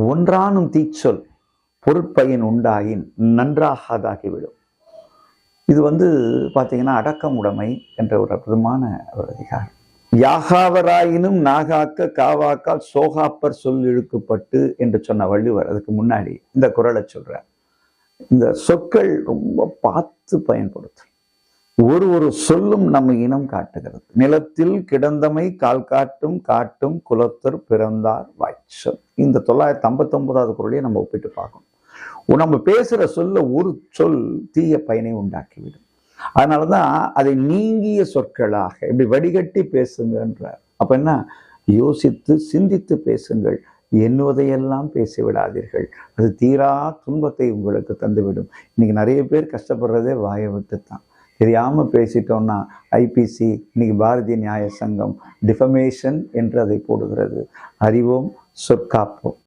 ஒன்றானும் தீச்சொல் பொருட்பயன் உண்டாயின் நன்றாகாதாகிவிடும். இது வந்து பார்த்தீங்கன்னா அடக்கமுடைமை என்ற ஒரு அற்புதமான ஒரு அதிகாரம். யாகாவராயினும் நாகாக்க காவாக்கால் சோகாப்பர் சொல் இழுக்கப்பட்டு என்று சொன்ன வள்ளுவர் அதுக்கு முன்னாடி இந்த குரலை சொல்ற இந்த சொற்கள் ரொம்ப பார்த்து பயன்படுத்தும். ஒரு ஒரு சொல்லும் நம்ம இனம் காட்டுகிறது. நிலத்தில் கிடந்தமை கால் காட்டும் காட்டும் குலத்தர் பிறந்தார் வாய். இந்த தொள்ளாயிரத்தி ஐம்பத்தி ஒன்பதாவது குரலையும் நம்ம ஒப்பிட்டு பார்க்கணும். நம்ம பேசுற சொல்ல ஒரு சொல் தீய பயனை உண்டாக்கிவிடும். அதனாலதான் அதை நீங்கிய சொற்களாக இப்படி வடிகட்டி பேசுங்கன்றார் அப்போ என்ன? யோசித்து சிந்தித்து பேசுங்கள். எண்ணுவதையெல்லாம் பேசிவிடாதீர்கள். அது தீரா துன்பத்தை உங்களுக்கு தந்துவிடும். இன்னைக்கு நிறைய பேர் கஷ்டப்படுறதே வாயை விட்டு தான் தெரியாம பேசிட்டோம்னா ஐபிசி இன்னைக்கு பாரதிய நியாய சங்கம் டிஃபமேஷன் என்று அதை போடுகிறது. அறிவோம் subcapo